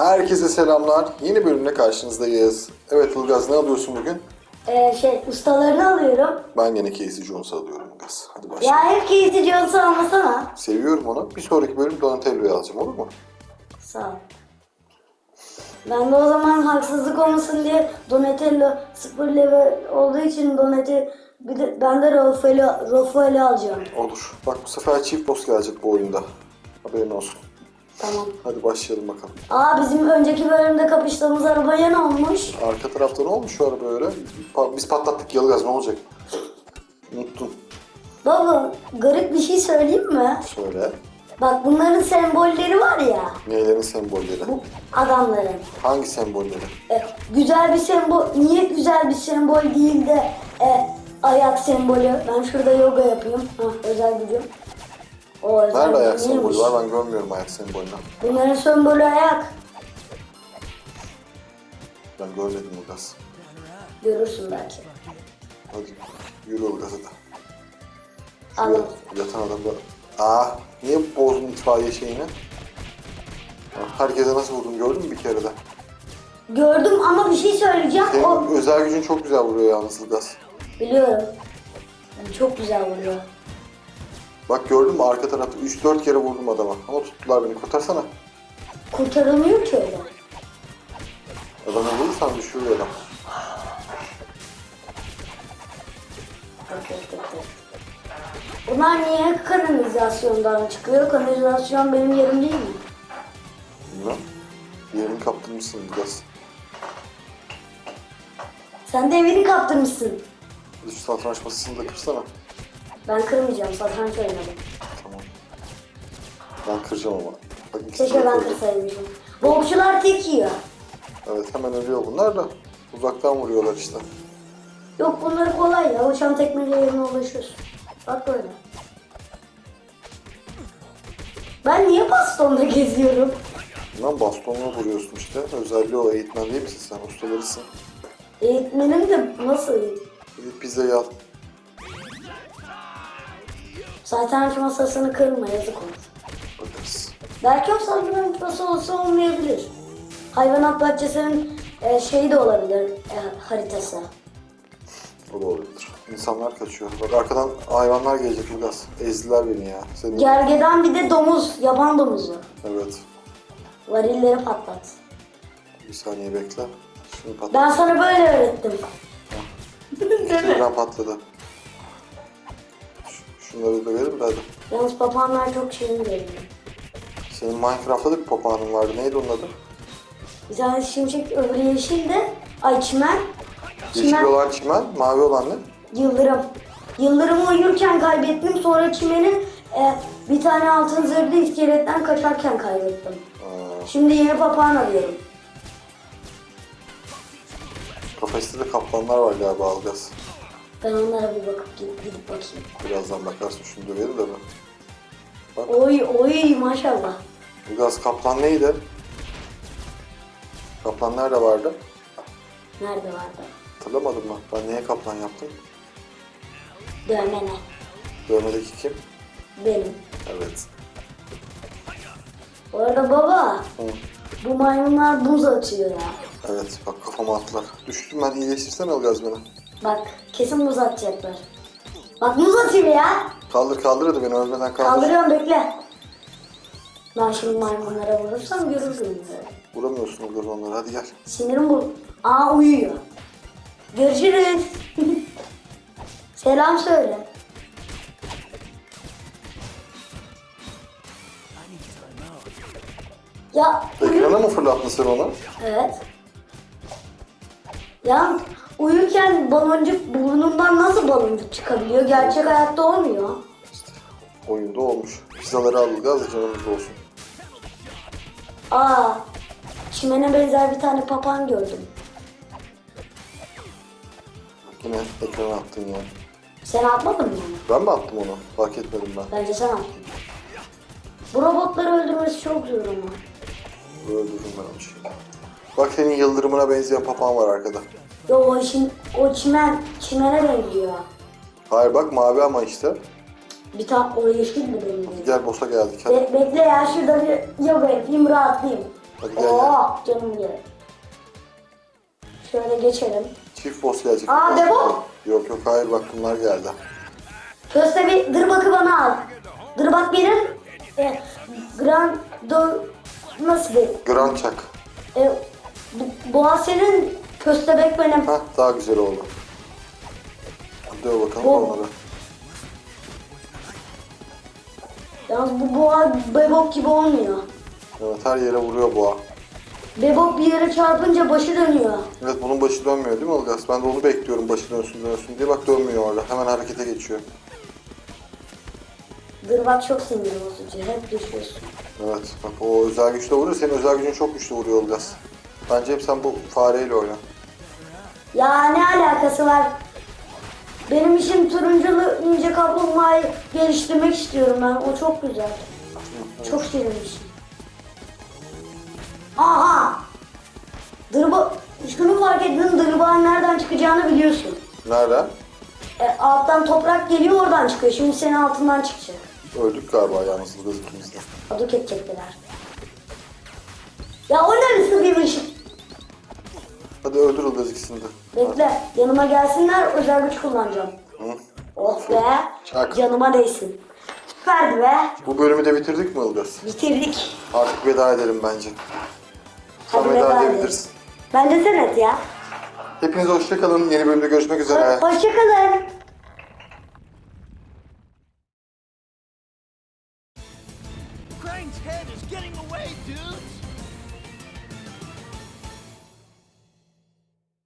Herkese selamlar. Yeni bölümle karşınızdayız. Evet Ilgaz ne alıyorsun bugün? Ee, şey ustalarını alıyorum. Ben yine Casey Jones'u alıyorum Ilgaz. Hadi başlayalım. Ya hep keyifli Jones'u almasana. Seviyorum onu. Bir sonraki bölüm Donatello'yu alacağım olur mu? Sağ ol. Ben de o zaman haksızlık olmasın diye Donatello sıfır level olduğu için Donatello bir de ben de Rafael'i Rafael'i alacağım. Olur. Bak bu sefer çift boss gelecek bu oyunda. Haberin olsun. Tamam. Hadi başlayalım bakalım. Aa bizim önceki bölümde kapıştığımız arabaya ne olmuş? Arka tarafta ne olmuş şu araba öyle? Pa- Biz patlattık Yılgaz ne olacak? Unuttun. Baba garip bir şey söyleyeyim mi? Söyle. Bak bunların sembolleri var ya Neylerin sembolleri? bu adamların. Hangi sembolleri? E, güzel bir sembol, niye güzel bir sembol değil de e, ayak sembolü? Ben şurada yoga yapayım. Hah, özel gücüm. O Nerede ayak sembolü var? Ben görmüyorum ayak sembolünü. Bunların sembolü ayak. Ben görmedim Ilgaz. Görürsün belki. Hadi yürü Ilgaz hadi. Anladım. Şuraya yatan adam da... Aa, niye bozdun itfaiye şeyini? Ah, Herkese nasıl vurdum gördün mü bir kere de? Gördüm ama bir şey söyleyeceğim. Senin O özel gücün çok güzel vuruyor yalnız Ilgaz. biliyorum. Yani çok güzel vuruyor. Bak gördün mü arka tarafta 3-4 kere vurdum adama. Ama tuttular beni kurtarsana. Kurtarılmıyor ki öyle. Adamı vurursan düşürüyor adam. Bunlar niye kanalizasyondan çıkıyor? Kanalizasyon benim yerim değil mi? Bilmem. Yerini kaptırmışsın Ilgaz. Sen de evini kaptırmışsın. Şu satranç masasını da kırsana. Ben kırmayacağım. Satranç oynadım. Tamam. Ben kıracağım ama. Bak ikisi Keşke ben kırdı. kırsaymışım. Bokçular tek yiyor. Evet hemen ölüyor bunlar da. Uzaktan vuruyorlar işte. Yok bunları kolay ya. Uçan tekmelerine ulaşıyorsun. Bak böyle. Ben niye bastonla geziyorum? Lan bastonla vuruyorsun işte. Özelliği o eğitmen değil misin sen? Ustalarısın. Eğitmenim de nasıl Gidip pizzayı al. Satranç masasını kırma yazık olur. Belki o satranç masası olsa olmayabilir. Hayvanat bahçesinin e, şeyi de olabilir e, haritası. O da olabilir. İnsanlar kaçıyor. Bak arkadan hayvanlar gelecek Ilgaz. Ezdiler beni ya. Seni... Gergedan bir de domuz, yaban domuzu. Evet. Varilleri patlat. Bir saniye bekle. Şimdi patladı. Ben sana böyle öğrettim. Birden patladı. Şunları da verir hadi? Yalnız papağanlar çok şirin görünüyor. Senin Minecraft'ta da bir papağanın vardı. Neydi onun adı? Bir tane şimşek öbürü yeşil de ay çimen. Yeşil Çimen olan çimen, mavi olan ne? yıldırım. Yıldırımı uyurken kaybettim sonra çimeni e, bir tane altın zırhlı iskeletten kaçarken kaybettim. Aa, Şimdi yeni papağan arıyorum. kafeste de kaplanlar var galiba Algaz. Ben onlara bir bakıp gidip, gidip bakayım. Birazdan bakarsın şunu da verir de mi? Oy oy maşallah. Ilgaz kaplan neydi? Kaplan nerede vardı? Nerede vardı? Hatırlamadım mı? Ben niye kaplan yaptım? Dövmene. Dövmedeki kim? Benim. Evet. Bu arada baba Hı. bu maymunlar buz atıyor ya. Evet bak kafama attılar. Düştüm ben iyileştirsene Ilgaz beni. Bak kesin buz atacaklar. Bak buz atıyor ya. Kaldır kaldır hadi beni ölmeden kaldır. Kaldırıyorum bekle. Ben şimdi maymunlara vurursam görürdüm böyle. Vuramıyorsun Ilgaz onları hadi gel. Sinirim bu. Aa uyuyor. Görüşürüz. Selam söyle. Ya. Ekrana mı fırlattın sen onu? Evet. Ya uyurken baloncuk burnundan nasıl baloncuk çıkabiliyor? Gerçek hayatta olmuyor. Oyunda olmuş. Pizzaları al Ilgaz da canımız olsun. Aa, çimene benzer bir tane papağan gördüm. Yine ekrana attın ya. Sen atmadın mı? Ben mi attım onu? Fark etmedim ben. Bence sen attın. Bu robotları öldürmesi çok zor ama. Öldürdüm ben onu şimdi. Bak senin yıldırımına benzeyen papağan var arkada. Yo o işin, o çimen, çimene benziyor. Hayır bak mavi ama işte. Bir tane o yeşil mi benim? Gel boss'a geldik hadi. Be- bekle ya şurada bir yoga yapayım rahatlayayım. Hadi gel gel. Oo canım gel. Şöyle geçelim. Çift boss gelecek. Aa, Bebo. Yok yok hayır bak bunlar geldi. Köste bir dırbakı bana al. Dırbak benim. E, Grand Do... Nasıl diyeyim? Grand Chuck. E, bu- Boğa senin, köstebek benim. Hah daha güzel oldu. Döv bakalım Bu- onları. Yalnız bu boğa bebop gibi olmuyor. Evet her yere vuruyor boğa. Bebop bir yere çarpınca başı dönüyor. Evet bunun başı dönmüyor değil mi Ilgaz? Ben de onu bekliyorum başı dönsün dönsün diye. Bak dönmüyor orada. Hemen harekete geçiyor. Dırbak çok sinir bozucu. Hep düşüyorsun. Evet bak o özel güçle vuruyor. Senin özel gücün çok güçlü vuruyor Ilgaz. Bence hep sen bu fareyle oyna. Ya ne alakası var? Benim işim turunculu ince kaplumbağayı geliştirmek istiyorum ben. O çok güzel. Çok bir şey. Aha! Dırba... Şunu fark ettin, dırbanın nereden çıkacağını biliyorsun. Nereden? E, alttan toprak geliyor oradan çıkıyor. Şimdi senin altından çıkacak. Öldük galiba yalnız Ilgaz ikimiz de. Aduk edecekler. Ya o neresi bir ışık? Hadi öldür Ilgaz ikisini de. Bekle, yanıma gelsinler, özel güç kullanacağım. Hı. Oh be, Çak. canıma değsin. Süperdi be, Bu bölümü de bitirdik mi Ilgaz? bitirdik. Artık veda edelim bence. Sen Hadi veda veda edelim. edebilirsin. Bence sen et ya. Hepinize hoşçakalın. Yeni bölümde görüşmek üzere. Hoşçakalın.